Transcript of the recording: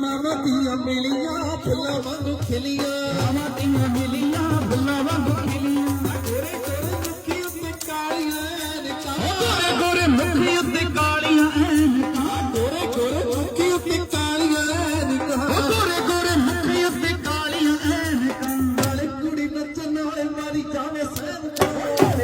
ਮਾਵਾ ਧੀਆਂ ਮਿਲੀਆਂ ਫੁੱਲਾਂ ਵਾਂਗੂ ਖਿਲੀਆਂ। ਮਾਵਾ ਧੀਆਂ ਮਿਲੀਆਂ ਫੁੱਲਾਂ ਵਾਂਗੂ ਖਿਲੀਆਂ। ਗੋਰੇ ਗੋਰੇ ਮੁੱਖੀ ਉੱਤੇ ਕਾਲੀਆਂ ਐਨਕਾਂ ਗੋਰੇ ਗੋਰੇ ਮੁੱਖੀ ਉੱਤੇ ਕਾਲੀਆਂ ਐਨਕਾਂ ਗੋਰੇ ਗੋਰੇ ਮੁੱਖੀ ਉੱਤੇ ਕਾਲੀਆਂ ਐਨਕਾਂ ਗੋਰੇ ਗੋਰੇ ਮੁੱਖੀ ਉੱਤੇ ਕਾਲੀਆਂ ਐਨਕਾਂ ਨਾਲੇ ਕੁੜੀ ਨੱਚਣ ਨਾਲੇ ਮਾਰੀ ਜਾਵੇ ਸੈਨਕਾਂ